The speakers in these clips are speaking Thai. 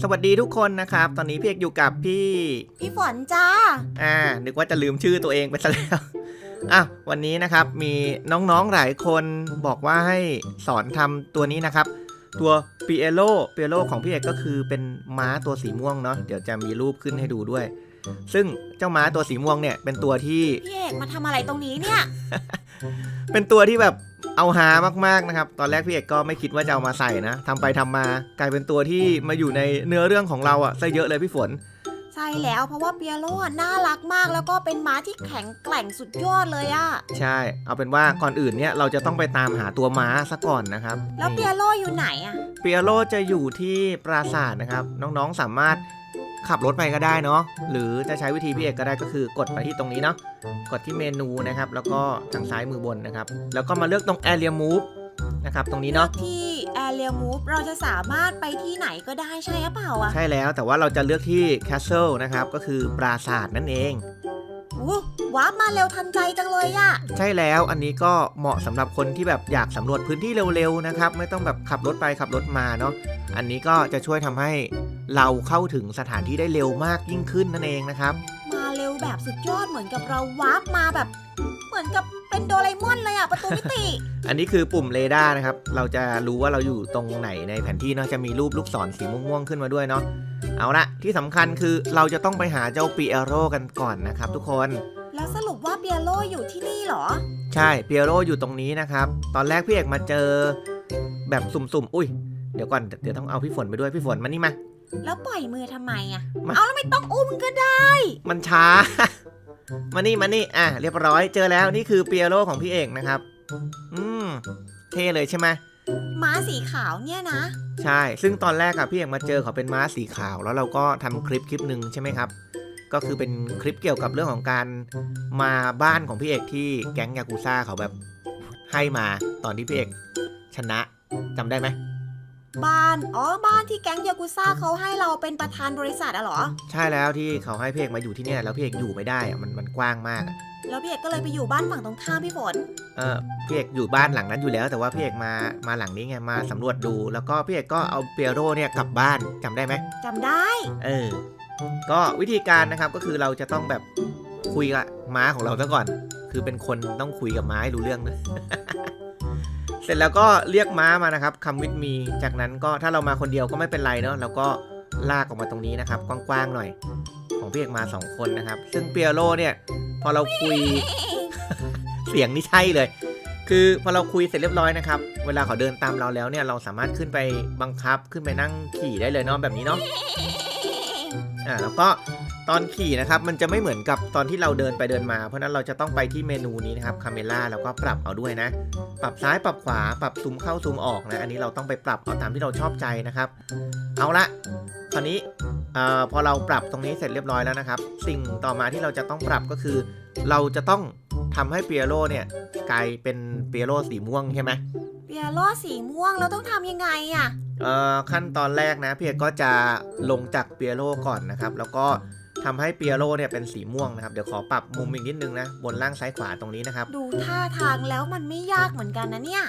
สวัสดีทุกคนนะครับ ตอนนี้พี่เอกอยู่กับพี่ พี่ฝนจ้า อ่า นึกว่าจะลืมชื่อตัวเองไปซะแล้วอะวันนี้นะครับมีน้องๆหลายคนบอกว่าให้สอนทำตัวนี้นะครับ ตัวเปียโ o เปียโ o ของพี่เอกก็คือเป็นม้าตัวสีม่วงเนาะเดี๋ยวจะมีรูปขึ้นให้ดูด้วย ซึ่งเจ้าม้าตัวสีม่วงเนี่ยเป็นตัวที่พี่เอกมาทำอะไรตรงนี้เนี่ย เป็นตัวที่แบบ เอาหามากๆนะครับ ตอนแรกพี่เอกก็ไม่คิดว่าจะเอามาใส่นะทำไปทำมากลายเป็นตัวที่มาอยู่ในเนื้อเรื่องของเราอะซะเยอะเลยพี่ฝน ใช่แล้วเพราะว่าเปียโลอะน่ารักมากแล้วก็เป็นม้าที่แข็งแกร่งสุดยอดเลยอะใช่ เอาเป็นว่าก่อนอื่นเนี่ยเราจะต้องไปตามหาตัวม้าซะก่อนนะครับแล้วเปีนี่ยโลอยู่ไหนอะเปียโรจะอยู่ที่ปราสาทนะครับ น้องๆสามารถ ขับรถไปก็ได้เนาะหรือจะใช้วิธีพี่เอกก็ได้ก็คือกดไปที่ตรงนี้เนาะกดที่เมนูนะครับ แล้วก็ทางซ้ายมือบนนะครับ แล้วก็มาเลือกตรง Area Move นะครับตรงนี้เนาะที่ Area Move เราจะสามารถไปที่ไหนก็ได้ใช่หรือเปล่าอะใช่แล้วแต่ว่าเราจะเลือกที่ Castle นะครับ ก็คือปราสาทนั่นเองอู้วาร์ปมาเร็วทันใจจังเลยอะใช่แล้วอันนี้ก็เหมาะสำหรับคนที่แบบอยากสำรวจพื้นที่เร็วๆนะครับ ไม่ต้องแบบขับรถไปขับรถมาเนาะอันนี้ก็จะช่วยทำให้ เราเข้าถึงสถานที่ได้เร็วมากยิ่งขึ้นนั่นเองนะครับ มาเร็วแบบสุดยอดเหมือนกับเราวาร์ปมาแบบ เหมือนกับเป็นโดเรมอนเลยอะประตูมิติ อันนี้คือปุ่มเรดาร์นะครับ เราจะรู้ว่าเราอยู่ตรงไหนในแผนที่เนาะจะมีรูปลูกศรสีม่วงๆขึ้นมาด้วยเนาะเอาละที่สำคัญคือเราจะต้องไปหาเจ้าปีเอโรกันก่อนนะครับ ทุกคน แล้วสรุปว่าเปียโลอยู่ที่นี่เหรอ ใช่ปีเอโรอยู่ตรงนี้นะครับ ตอนแรกพี่เอกมาเจอแบบสุ่มๆ อุ้ยเดี๋ยวก่อนเดี๋ยวต้องเอาพี่ฝนไปด้วยพี่ฝนมานี่มา แล้วปล่อยมือทำไมอะมา เอาแล้วไม่ต้องอุ้มก็ได้ มันช้า มานี่มานี่อะเรียบร้อยเจอแล้วนี่คือเปียโรของพี่เอกนะครับ อืมเท่เลยใช่ไหมม้าสีขาวเนี่ยนะ ใช่ ซึ่งตอนแรกอะพี่เอกมาเจอเขาเป็นม้าสีขาวแล้วเราก็ทำคลิปคลิปหนึ่งใช่ไหมครับ ก็คือเป็นคลิปเกี่ยวกับเรื่องของการมาบ้านของพี่เอกที่แก๊งยากูซ่าเขาแบบให้มาตอนที่พี่เอกชนะจำได้ไหม บ้าน อ๋อ บ้านที่แก๊งยากุซ่าเขาให้เราเป็นประธานบริษัทอะเหรอ ใช่แล้วที่เขาให้พี่เอกมาอยู่ที่เนี่ยแล้วพี่เอกอยู่ไม่ได้อะมันมันกว้างมากอะแล้วพี่เอกก็เลยไปอยู่บ้านฝั่งตรงข้ามพี่ฝน เออพี่เอกอยู่บ้านหลังนั้นอยู่แล้ว แต่ว่าพี่เอกมามาหลังนี้ไงมาสำรวจดู แล้วก็พี่เอกก็เอาเปียโรเนี่ยกลับบ้านจำได้ไหม จำได้ เออ ก็วิธีการนะครับก็คือเราจะต้องแบบคุยกับม้าของเราซะก่อน คือเป็นคนต้องคุยกับม้าให้รู้เรื่องนะ เสร็จแล้วก็เรียกม้ามานะครับคำวิทมีจากนั้นก็ถ้าเรามาคนเดียวก็ไม่เป็นไรเนาะเราก็ลากออกมาตรงนี้นะครับ กว้างๆหน่อย ของพี่เอกมาสองคนนะครับ ซึ่งเปียโรเนี่ยพอเราคุยเสียงนี่ใช่เลย คือพอเราคุยเสร็จเรียบร้อยนะครับ เวลาเขาเดินตามเราแล้วเนี่ยเราสามารถขึ้นไปบังคับขึ้นไปนั่งขี่ได้เลยเนาะแบบนี้เนาะอ่าแล้วก็ ตอนขี่นะครับมันจะไม่เหมือนกับตอนที่เราเดินไปเดินมา เพราะฉะนั้นเราจะต้องไปที่เมนูนี้นะครับคาเมล่าแล้วก็ปรับเอาด้วยนะ ปรับซ้ายปรับขวาปรับซูมเข้าซูมออกนะ อันนี้เราต้องไปปรับเอาตามที่เราชอบใจนะครับ เอาละคราวนี้เอ่อพอเราปรับตรงนี้เสร็จเรียบร้อยแล้วนะครับ สิ่งต่อมาที่เราจะต้องปรับก็คือ เราจะต้องทำให้เปียโรเนี่ยกลายเป็นเปียโรสีม่วงใช่ไหมเปียโลสีม่วงเราต้องทำยังไงอะเอ่อขั้นตอนแรกนะพี่เอกก็จะลงจากเปียโรก่อนนะครับ แล้วก็ ทำให้เปียโรเนี่ยเป็นสีม่วงนะครับ เดี๋ยวขอปรับมุมอีกนิดนึงนะ บนล่างซ้ายขวาตรงนี้นะครับ ดูท่าทางแล้วมันไม่ยากเหมือนกันนะเนี่ย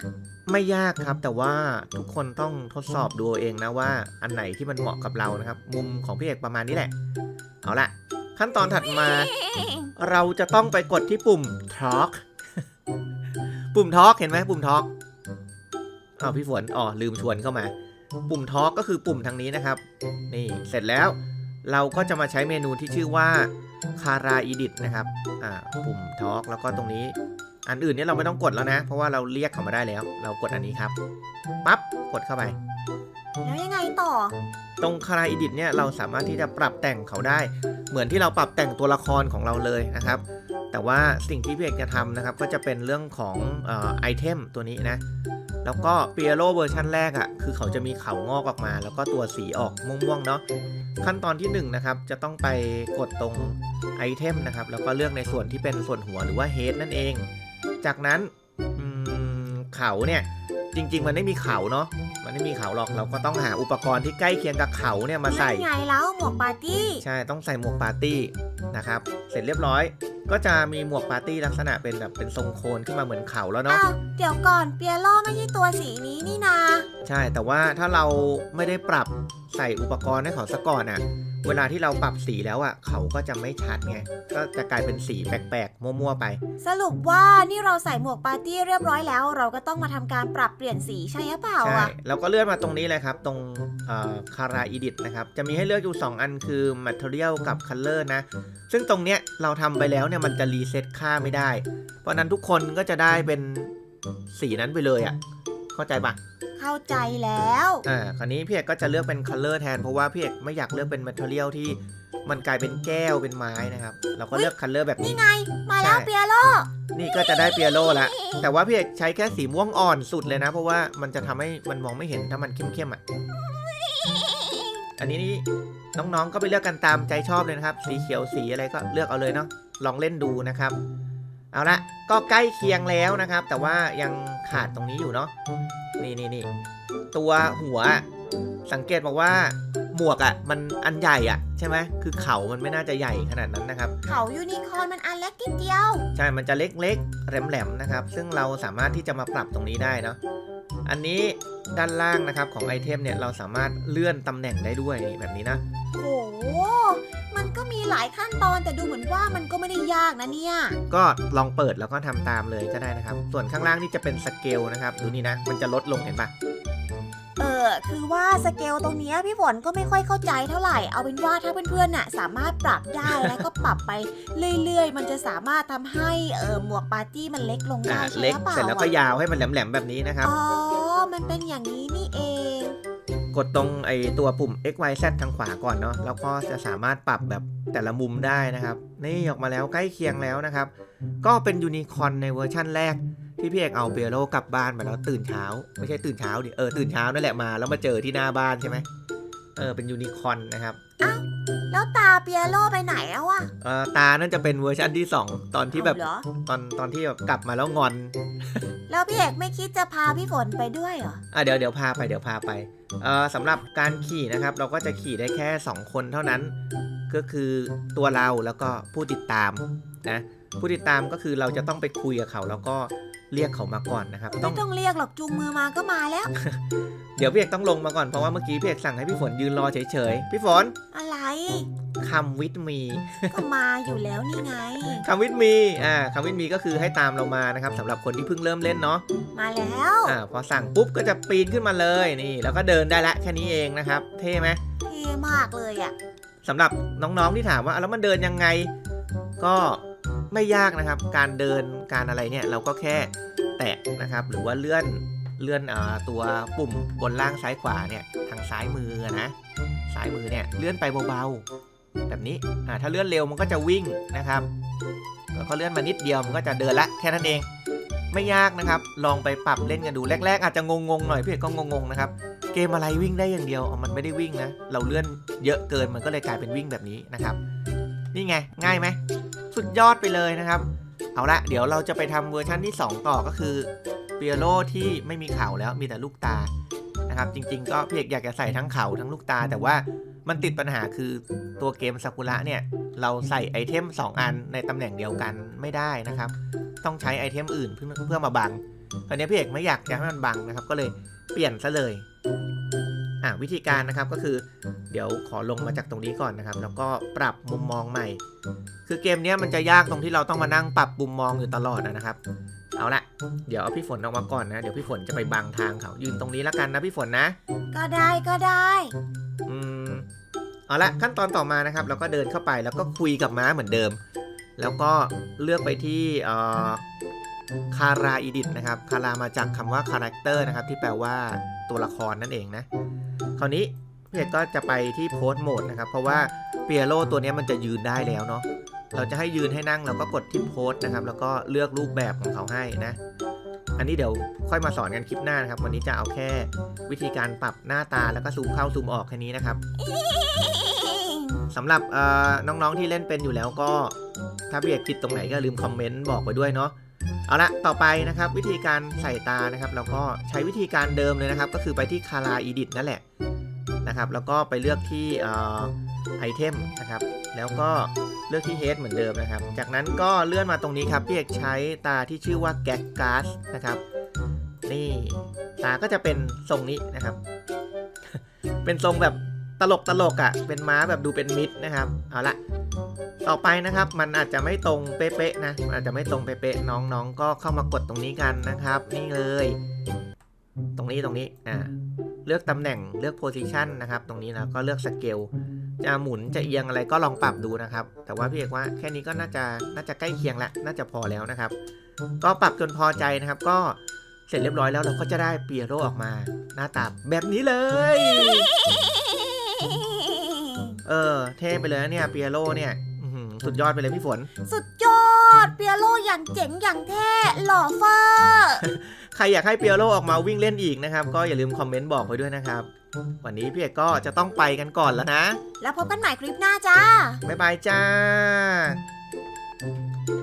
ไม่ยากครับแต่ว่าทุกคนต้องทดสอบดูเอาเองนะว่าอันไหนที่มันเหมาะกับเรานะครับ มุมของพี่เอกประมาณนี้แหละ เอาละขั้นตอนถัดมา เราจะต้องไปกดที่ปุ่ม Talk ปุ่ม Talk เห็นไหมปุ่ม Talk อ้าวพี่ฝนอ๋อลืมชวนเข้ามา ปุ่ม Talk ก็คือปุ่มทางนี้นะครับ นี่เสร็จแล้ว เราก็จะมาใช้เมนูที่ชื่อว่า Kara Edit นะครับ อ่า ปุ่ม Talk แล้วก็ตรงนี้ อันอื่นเนี่ยเราไม่ต้องกดแล้วนะ เพราะว่าเราเรียกเขามาได้แล้ว เรากดอันนี้ครับ ปั๊บ กดเข้าไป แล้วยังไงต่อ ตรงคาราอิดิตเนี่ยเราสามารถที่จะปรับแต่งเขาได้ เหมือนที่เราปรับแต่งตัวละครของเราเลยนะครับ แต่ว่าสิ่งที่พี่เอกจะทำนะครับ ก็จะเป็นเรื่องของอไอเทมตัวนี้นะ แล้วก็เปียโรเวอร์ชันแรกอะ่ะ คือเขาจะมีเขางอกออกมา แล้วก็ตัวสีออกม่วงๆเนาะ ขั้นตอนที่1นงนะครับ จะต้องไปกดตรงไอเทมนะครับ แล้วก็เลือกในส่วนที่เป็นส่วนหัวหรือว่าเฮดนั่นเอง จากนั้นเขาเนี่ย จริง ๆ มันไม่มีเขาเนาะมันไม่มีเขาหรอกเราก็ต้องหาอุปกรณ์ที่ใกล้เคียงกับเขาเนี่ยมาใส่นั่นไงแล้วหมวกปาร์ตี้ ใช่ต้องใส่หมวกปาร์ตี้นะครับ เสร็จเรียบร้อย ก็จะมีหมวกปาร์ตี้ลักษณะเป็นแบบเป็นทรงโคนขึ้นมาเหมือนเขาแล้วเนาะ อ้าว เดี๋ยวก่อนเปียโลไม่ใช่ตัวสีนี้นี่นา ใช่แต่ว่าถ้าเราไม่ได้ปรับใส่อุปกรณ์ให้เขาซะก่อนอะ เวลาที่เราปรับสีแล้วอะเขาก็จะไม่ชัดไง ก็จะกลายเป็นสีแปลกๆ มั่วๆไป สรุปว่านี่เราใส่หมวกปาร์ตี้เรียบร้อยแล้ว เราก็ต้องมาทำการปรับเปลี่ยนสีใช่หรือเปล่าใช่อะ แล้วก็เลื่อนมาตรงนี้เลยครับ ตรงคาราอีดิตนะครับ จะมีให้เลือกอยู่ 2 อันคือ Material กับ Color นะ ซึ่งตรงเนี้ยเราทำไปแล้วเนี่ยมันจะรีเซ็ตค่าไม่ได้ เพราะฉะนั้นทุกคนก็จะได้เป็นสีนั้นไปเลยอะ่ะ เข้าใจปะ เข้าใจแล้วอ่าคราวนี้พี่เอกก็จะเลือกเป็น Color แทน เพราะว่าพี่เอกไม่อยากเลือกเป็น Material ที่มันกลายเป็นแก้วเป็นไม้นะครับ เราก็เลือก Color แบบนี้ นี่ไง มาแล้วใช่ เปียโลนี่ก็จะได้เปียโลละแต่ว่าพี่เอกใช้แค่สีม่วงอ่อนสุดเลยนะ เพราะว่ามันจะทำให้มันมองไม่เห็นถ้ามันเข้มๆอะอันนี้นี่น้องๆก็ไปเลือกกันตามใจชอบเลยนะครับ สีเขียวสีอะไรก็เลือกเอาเลยเนาะลองเล่นดูนะครับ เอาละก็ใกล้เคียงแล้วนะครับ แต่ว่ายังขาดตรงนี้อยู่เนาะ นี่นี่นี่ตัวหัวอะสังเกตบอกว่าหมวกอะ มันอันใหญ่อะ ใช่ไหมคือเขามันไม่น่าจะใหญ่ขนาดนั้นนะครับ เขายูนิคอร์นมันอันเล็กนิดเดียว ใช่ มันจะเล็กๆแหลมๆนะครับ ซึ่งเราสามารถที่จะมาปรับตรงนี้ได้เนาะอันนี้ด้านล่างนะครับของไอเทมเนี่ยเราสามารถเลื่อนตำแหน่งได้ด้วยนี่แบบนี้นะ โห มันก็มีหลายขั้นตอนแต่ดูเหมือนว่ามันก็ไม่ได้ยากนะเนี่ย ก็ลองเปิดแล้วก็ทำตามเลยก็ได้นะครับ ส่วนข้างล่างนี่จะเป็นสเกลนะครับ ดูนี่นะ มันจะลดลงเห็นปะเออคือว่าสเกลตรงเนี้ยพี่ฝนก็ไม่ค่อยเข้าใจเท่าไหร่ เอาเป็นว่าถ้าเพื่อนๆน่ะสามารถปรับได้แล้วก็ปรับไปเรื่อยๆ มันจะสามารถทำให้เออหมวกปาร์ตี้มันเล็กลงอ่าได้ใช่เล็กหรือเปล่าเสร็จแล้วก็อะยาวให้มันแหลมๆแบบนี้นะครับ อ๋อ มันเป็นอย่างนี้นี่เอง กดตรงไอตัวปุ่ม x y z ทางขวาก่อนเนาะแล้วก็จะสามารถปรับแบบแต่ละมุมได้นะครับ นี่ออกมาแล้วใกล้เคียงแล้วนะครับ ก็เป็นยูนิคอร์นในเวอร์ชั่นแรก ที่พี่เอกเอาเปียโรกลับบ้านมาแล้วตื่นเช้า ไม่ใช่ตื่นเช้าดิเออตื่นเช้านั่นแหละมาแล้วมาเจอที่หน้าบ้านใช่ไหมเออเป็นยูนิคอร์นนะครับแล้วตาเปียโลไปไหนแล้วอะเออตานั่นจะเป็นเวอร์ชันที่ 2 ตอนที่แบบเอาเหรอ ตอนตอนที่แบบกลับมาแล้วงอน แล้วพี่เอกไม่คิดจะพาพี่ฝนไปด้วยเหรอ อะเดี๋ยวเดี๋ยวพาไปเดี๋ยวพาไปเอ่อสำหรับการขี่นะครับ เราก็จะขี่ได้แค่ 2 คนเท่านั้น ก็คือตัวเราแล้วก็ผู้ติดตามนะผู้ติดตามก็คือเราจะต้องไปคุยกับเขาแล้วก็เรียกเขามาก่อนนะครับ ต้ไม่องต้องเรียกหรอกจูงมือมาก็มาแล้ว เดี๋ยวพี่เอกต้องลงมาก่อนเพราะว่าเมื่อกี้พี่เอกสั่งให้พี่ฝนยืนรอเฉยๆพี่ฝนอะไร คำวิทมีก็มาอยู่แล้วนี่ไง คำวิทมีอ่าคำวิทมีก็คือให้ตามเรามานะครับสำหรับคนที่เพิ่งเริ่มเล่นเนาะมาแล้วอ่าพอสั่งปุ๊บก็จะปีนขึ้นมาเลยนี่แล้วก็เดินได้ละแค่นี้เองนะครับ เท่ไหมเท่มากเลยอะสำหรับน้องๆที่ถามว่าอะแล้วมันเดินยังไง ก็ไม่ยากนะครับ การเดินการอะไรเนี่ยเราก็แค่แตะนะครับ หรือว่าเลื่อนเลื่อนอาตัวปุ่มบนล่างซ้ายขวาเนี่ยทางซ้ายมือนะ ซ้ายมือเนี่ยเลื่อนไปเบาๆ แบบนี้อ่าถ้าเลื่อนเร็วมันก็จะวิ่งนะครับแล้วก็เลื่อนมานิดเดียวมันก็จะเดินละแค่นั้นเองไม่ยากนะครับ ลองไปปรับเล่นกันดูแรก ๆ อาจจะงงๆหน่อยพี่เอกก็งงๆนะครับเกมอะไรวิ่งได้อย่างเดียวอ๋อมันไม่ได้วิ่งนะ เราเลื่อนเยอะเกินมันก็เลยกลายเป็นวิ่งแบบนี้นะครับ นี่ไงง่ายไหมสุดยอดไปเลยนะครับ เอาละเดี๋ยวเราจะไปทำเวอร์ชันที่ 2 ต่อก็คือเปียโรที่ไม่มีเข่าแล้วมีแต่ลูกตานะครับ จริง ๆ ก็พี่เอกอยากจะใส่ทั้งเข่าทั้งลูกตาแต่ว่า มันติดปัญหาคือตัวเกมซากุระเนี่ย เราใส่ไอเทม 2 อันในตำแหน่งเดียวกันไม่ได้นะครับ ต้องใช้ไอเทมอื่นเพื่อเพื่อมาบังคราวนี้พี่เอกไม่อยากจะให้มันบังนะครับ ก็เลยเปลี่ยนซะเลยอะวิธีการนะครับก็คือเดี๋ยวขอลงมาจากตรงนี้ก่อนนะครับ แล้วก็ปรับมุมมองใหม่ คือเกมเนี้ยมันจะยากตรงที่เราต้องมานั่งปรับมุมมองอยู่ตลอดนะครับ เอาละเดี๋ยวเอาพี่ฝนออกมาก่อนนะ เดี๋ยวพี่ฝนจะไปบังทางเขายืนตรงนี้แล้วกันนะพี่ฝนนะ ก็ได้ก็ได้ อืม เอาละขั้นตอนต่อมานะครับเราก็เดินเข้าไปแล้วก็คุยกับม้าเหมือนเดิม แล้วก็เลือกไปที่คาราอีดิตนะครับคารามาจากคำว่าคาแรคเตอร์นะครับที่แปลว่าตัวละครนั่นเองนะคราวนี้พี่เอกก็จะไปที่โพสโหมดนะครับ เพราะว่าเปียโรตัวนี้มันจะยืนได้แล้วเนาะเราจะให้ยืนให้นั่งเราก็กดที่โพสนะครับ แล้วก็เลือกรูปแบบของเขาให้นะ อันนี้เดี๋ยวค่อยมาสอนกันคลิปหน้านะครับ วันนี้จะเอาแค่วิธีการปรับหน้าตาแล้วก็ซูมเข้าซูมออกแค่นี้นะครับสำหรับน้องๆที่เล่นเป็นอยู่แล้วก็ถ้าพี่เอกผิดตรงไหนก็ลืมคอมเมนต์บอกไว้ด้วยเนาะเอาละต่อไปนะครับวิธีการใส่ตานะครับเราก็ใช้วิธีการเดิมเลยนะครับ ก็คือไปที่ Color Edit นั่นแหละนะครับ แล้วก็ไปเลือกที่ ไอเทมนะครับ แล้วก็เลือกที่ Head เหมือนเดิมนะครับ จากนั้นก็เลื่อนมาตรงนี้ครับพี่เอกใช้ตาที่ชื่อว่า g a g g a s นะครับ นี่ตาก็จะเป็นทรงนี้นะครับ เป็นทรงแบบตลกตลกอะ่ะ เป็นม้าแบบดูเป็นมิตรนะครับ เอาละต่อไปนะครับ มันอาจจะไม่ตรงเป๊ะๆนะมันอาจจะไม่ตรงเป๊ะๆน้องๆ ก็เข้ามากดตรงนี้กันนะครับ นี่เลย ตรงนี้ตรงนี้อ่าเลือกตำแหน่งเลือกโพซิชันนะครับ ตรงนี้แล้วก็เลือกสเกล จะหมุนจะเอียงอะไรก็ลองปรับดูนะครับ แต่ว่าพี่เอกว่าแค่นี้ก็น่าจะน่าจะใกล้เคียงละน่าจะพอแล้วนะครับ ก็ปรับจนพอใจนะครับ ก็เสร็จเรียบร้อยแล้วเราก็จะได้เปียโรออกมา หน้าตาแบบนี้เลย เออ เท่ไปเลยนะเนี่ยเปียโรเนี่ยอื้อหือสุดยอดไปเลยพี่ฝน สุดยอด เปียโลอย่างเจ๋งอย่างเท่หล่อเฟอร์ ใครอยากให้เปียโรออกมาวิ่งเล่นอีกนะครับ ก็อย่าลืมคอมเมนต์บอกไว้ด้วยนะครับ วันนี้พี่เอกก็จะต้องไปกันก่อนแล้วนะ แล้วพบกันใหม่คลิปหน้าจ้า บ๊ายบายจ้า